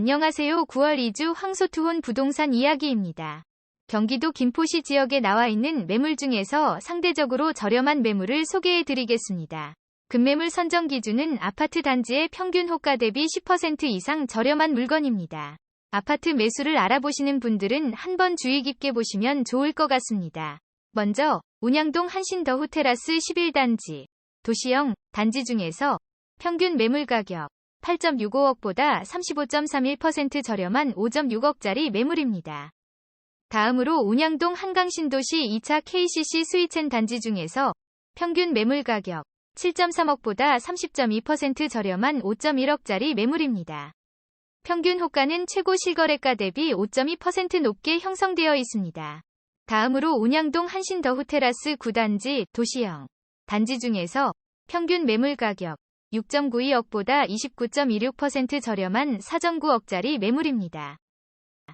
안녕하세요. 9월 2주 황소투혼 부동산 이야기입니다. 경기도 김포시 지역에 나와 있는 매물 중에서 상대적으로 저렴한 매물을 소개해 드리겠습니다. 급매물 선정 기준은 아파트 단지의 평균 호가 대비 10% 이상 저렴한 물건입니다. 아파트 매수를 알아보시는 분들은 한번 주의 깊게 보시면 좋을 것 같습니다. 먼저 운양동 한신더 호테라스 11단지 도시형 단지 중에서 평균 매물 가격 8.65억보다 35.31% 저렴한 5.6억짜리 매물입니다. 다음으로 운양동 한강신도시 2차 KCC 스위첸 단지 중에서 평균 매물 가격 7.3억보다 30.2% 저렴한 5.1억짜리 매물입니다. 평균 호가는 최고 실거래가 대비 5.2% 높게 형성되어 있습니다. 다음으로 운양동 한신더 호테라스 9단지 도시형 단지 중에서 평균 매물 가격 6.92억보다 29.26% 저렴한 4.9억짜리 매물입니다.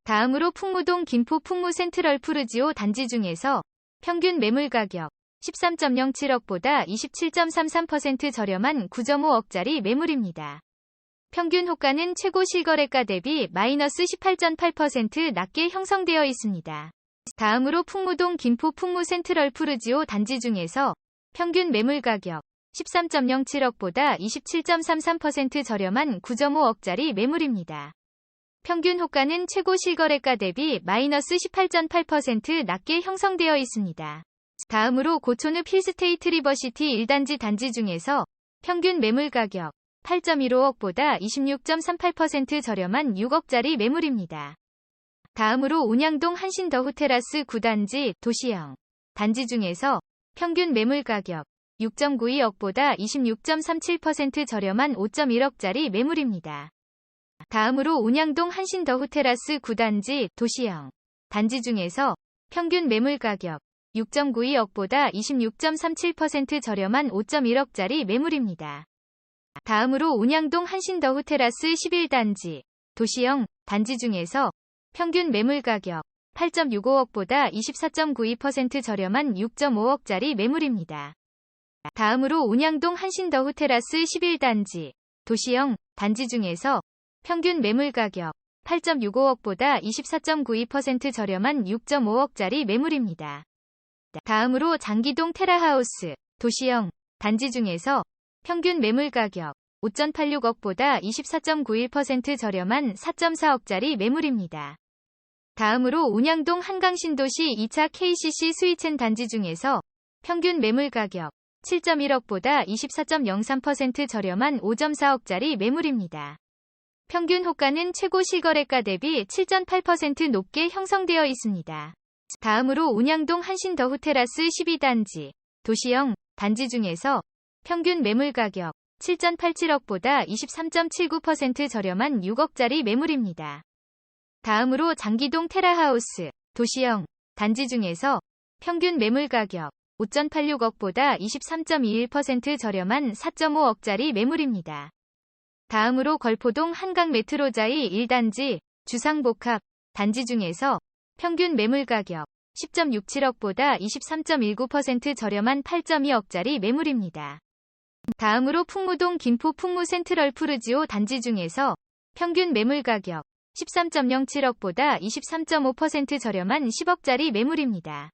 다음으로 풍무동 김포 풍무 센트럴 푸르지오 단지 중에서 평균 매물 가격 13.07억보다 27.33% 저렴한 9.5억짜리 매물입니다. 평균 호가는 최고 실거래가 대비 마이너스 18.8% 낮게 형성되어 있습니다. 다음으로 풍무동 김포 풍무 센트럴 푸르지오 단지 중에서 평균 매물 가격 13.07억보다 27.33% 저렴한 9.5억짜리 매물입니다. 평균 호가는 최고 실거래가 대비 마이너스 18.8% 낮게 형성되어 있습니다. 다음으로 고촌읍 힐스테이트 리버시티 1단지 단지 중에서 평균 매물 가격 8.15억보다 26.38% 저렴한 6억짜리 매물입니다. 다음으로 운양동 한신더 호테라스 9단지 도시형 단지 중에서 평균 매물 가격 6.92억보다 26.37% 저렴한 5.1억짜리 매물입니다. 다음으로 운양동 한신더 호테라스 9단지 도시형 단지 중에서 평균 매물 가격 6.92억보다 26.37% 저렴한 5.1억짜리 매물입니다. 다음으로 운양동 한신더 호테라스 11단지 도시형 단지 중에서 평균 매물 가격 8.65억보다 24.92% 저렴한 6.5억짜리 매물입니다. 다음으로 운양동 한신더 호테라스 11단지 도시형 단지 중에서 평균 매물 가격 8.65억보다 24.92% 저렴한 6.5억짜리 매물입니다. 다음으로 장기동 테라하우스 도시형 단지 중에서 평균 매물 가격 5.86억보다 24.91% 저렴한 4.4억짜리 매물입니다. 다음으로 운양동 한강신도시 2차 KCC 스위첸 단지 중에서 평균 매물 가격 7.1억보다 24.03% 저렴한 5.4억짜리 매물입니다. 평균 호가는 최고 실거래가 대비 7.8% 높게 형성되어 있습니다. 다음으로 운양동 한신더 호테라스 12단지 도시형 단지 중에서 평균 매물 가격 7.87억보다 23.79% 저렴한 6억짜리 매물입니다. 다음으로 장기동 테라하우스 도시형 단지 중에서 평균 매물 가격 5.86억보다 23.21% 저렴한 4.5억짜리 매물입니다. 다음으로 걸포동 한강 메트로자이 1단지 주상복합 단지 중에서 평균 매물 가격 10.67억보다 23.19% 저렴한 8.2억짜리 매물입니다. 다음으로 풍무동 김포 풍무 센트럴 푸르지오 단지 중에서 평균 매물 가격 13.07억보다 23.5% 저렴한 10억짜리 매물입니다.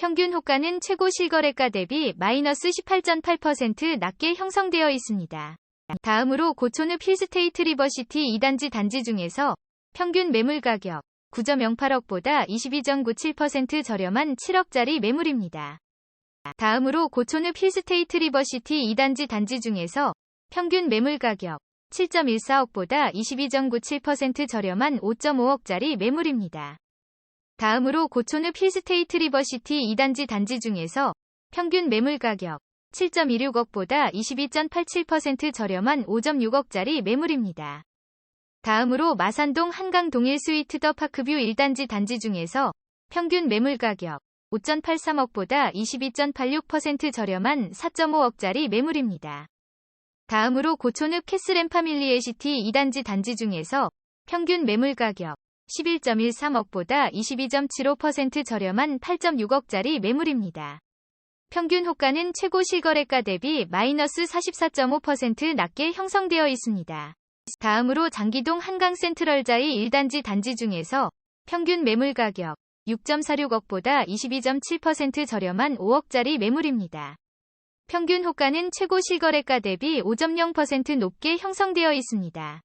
평균 호가는 최고 실거래가 대비 마이너스 18.8% 낮게 형성되어 있습니다. 다음으로 고촌읍 힐스테이트 리버시티 2단지 단지 중에서 평균 매물 가격 9.08억보다 22.97% 저렴한 7억짜리 매물입니다. 다음으로 고촌읍 힐스테이트 리버시티 2단지 단지 중에서 평균 매물 가격 7.14억보다 22.97% 저렴한 5.5억짜리 매물입니다. 다음으로 고촌읍 힐스테이트 리버시티 2단지 단지 중에서 평균 매물 가격 7.26억보다 22.87% 저렴한 5.6억짜리 매물입니다. 다음으로 마산동 한강 동일 스위트 더 파크뷰 1단지 단지 중에서 평균 매물 가격 5.83억보다 22.86% 저렴한 4.5억짜리 매물입니다. 다음으로 고촌읍 캐슬앤 파밀리에 시티 2단지 단지 중에서 평균 매물 가격 11.13억보다 22.75% 저렴한 8.6억짜리 매물입니다. 평균 호가는 최고 실거래가 대비 마이너스 44.5% 낮게 형성되어 있습니다. 다음으로 장기동 한강 센트럴자이 1단지 단지 중에서 평균 매물 가격 6.46억보다 22.7% 저렴한 5억짜리 매물입니다. 평균 호가는 최고 실거래가 대비 5.0% 높게 형성되어 있습니다.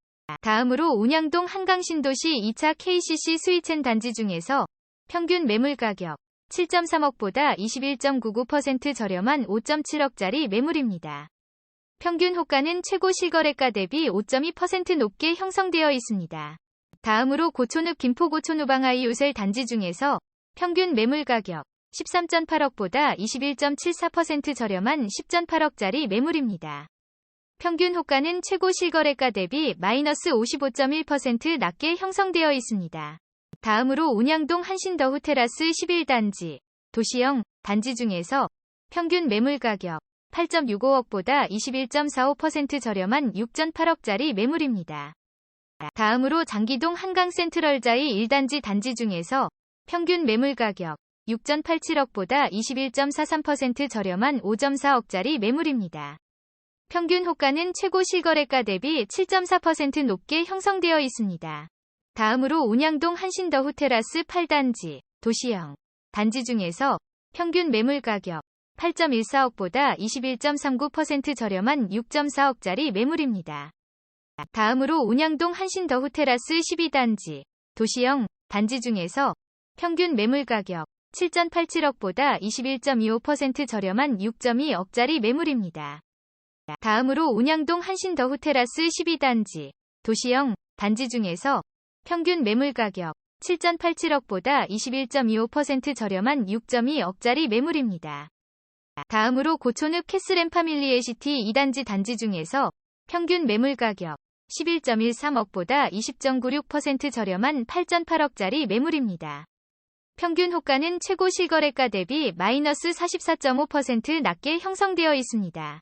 다음으로 운양동 한강신도시 2차 KCC 스위첸 단지 중에서 평균 매물 가격 7.3억보다 21.99% 저렴한 5.7억짜리 매물입니다. 평균 호가는 최고 실거래가 대비 5.2% 높게 형성되어 있습니다. 다음으로 고촌읍 김포 고촌우방아이 요셀 단지 중에서 평균 매물 가격 13.8억보다 21.74% 저렴한 10.8억짜리 매물입니다. 평균 호가는 최고 실거래가 대비 마이너스 55.1% 낮게 형성되어 있습니다. 다음으로 운양동 한신더후 테라스 11단지 도시형 단지 중에서 평균 매물 가격 8.65억보다 21.45% 저렴한 6.8억짜리 매물입니다. 다음으로 장기동 한강 센트럴자이 1단지 단지 중에서 평균 매물 가격 6.87억보다 21.43% 저렴한 5.4억짜리 매물입니다. 평균 호가는 최고 실거래가 대비 7.4% 높게 형성되어 있습니다. 다음으로 운양동 한신더후 테라스 8단지 도시형 단지 중에서 평균 매물 가격 8.14억보다 21.39% 저렴한 6.4억짜리 매물입니다. 다음으로 운양동 한신더후 테라스 12단지 도시형 단지 중에서 평균 매물 가격 7.87억보다 21.25% 저렴한 6.2억짜리 매물입니다. 다음으로 운양동 한신더후 테라스 12단지 도시형 단지 중에서 평균 매물 가격 7.87억보다 21.25% 저렴한 6.2억짜리 매물입니다. 다음으로 고촌읍 캐슬앤 파밀리의 시티 2단지 단지 중에서 평균 매물 가격 11.13억보다 20.96% 저렴한 8.8억짜리 매물입니다. 평균 호가는 최고 실거래가 대비 마이너스 44.5% 낮게 형성되어 있습니다.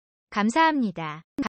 감사합니다.